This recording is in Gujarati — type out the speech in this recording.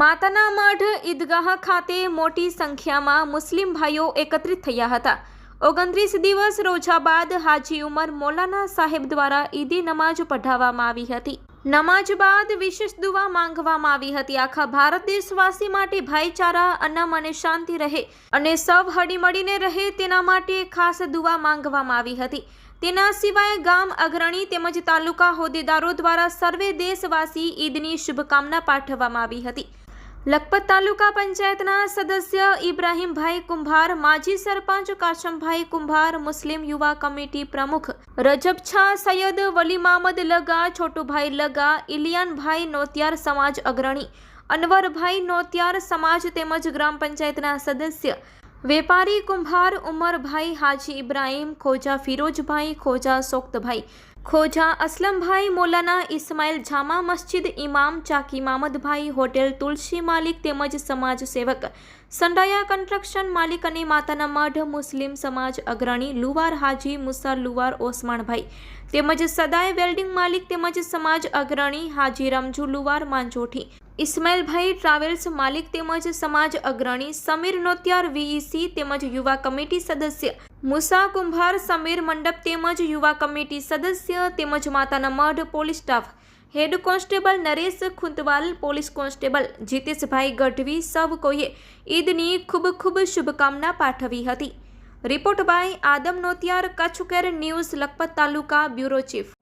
માતાના મઢ ઈદગાહ ખાતે મોટી સંખ્યામાં મુસ્લિમ ભાઈઓ એકત્રિત થયા હતા. ઓગણત્રીસ દિવસ રોજા બાદ હાજી ઉમર મૌલાના સાહેબ દ્વારા ઈદી નમાજ પઢાવવામાં આવી હતી. નમાજ બાદ વિશેષ દુવા માંગવામાં આવી હતી. આખા ભારત દેશવાસી માટે ભાઈચારા અનમ અને શાંતિ રહે અને સૌ હળીમળીને રહે તેના માટે ખાસ દુવા માંગવામાં આવી હતી. તેના સિવાય ગામ અગ્રણી તેમજ તાલુકા હોદ્દેદારો દ્વારા સર્વે દેશવાસી ઈદની શુભકામના પાઠવવામાં આવી હતી. લખપત તાલુકા પંચાયતના સદસ્ય ઇબ્રાહીમભાઈ કુંભાર, માજી સરપંચ કાશમભાઈ કુંભાર, મુસ્લિમ યુવા કમિટી પ્રમુખ રજબછા સૈયદ વલી મામદ લગા, છોટુભાઈ લગા, ઇલિયાનભાઈ નોતિયાર સમાજ અગ્રણી, અનવરભાઈ નોતિયાર સમાજ તેમજ ગ્રામ પંચાયતના સદસ્ય વેપારી કુંભાર, ઉમરભાઈ હાજી ઇબ્રાહીમ, ખોજા ફિરોજભાઈ, ખોજા સોક્તભાઈ ખોજા અસલમભાઈ મોલાના ઇસ્માઇલ જામા મસ્જિદ ઇમામ ચાકી મામદભાઈ હોટેલ તુલસી માલિક તેમજ સમાજ સેવક સંડાયા કન્સ્ટ્રક્શન માલિક અને માતાના મઢ મુસ્લિમ સમાજ અગ્રણી લુવાર હાજી મુસા લુવાર ઓસમાણભાઈ તેમજ સદાય વેલ્ડિંગ માલિક તેમજ સમાજ અગ્રણી હાજી રમજુ લુવાર માંજોઠી ઇસ્માઇલભાઈ ટ્રાવેલ્સ માલિક તેમજ સમાજ અગ્રણી સમીર નોતિયાર વીઈસી તેમજ યુવા કમિટી સદસ્ય મુસા કુંભાર સમીર મંડપ તેમજ યુવા કમિટી સદસ્ય તેમજ માતાના Madh police staff. Head constable Naresh Khuntwal, police constable Jiteshbhai Gadhvi સૌ કોઈએ ઈદની ખૂબ ખૂબ શુભકામના પાઠવી હતી. Report by Adam Notiyar, Kutch news, Lakhpat taluka, bureau chief.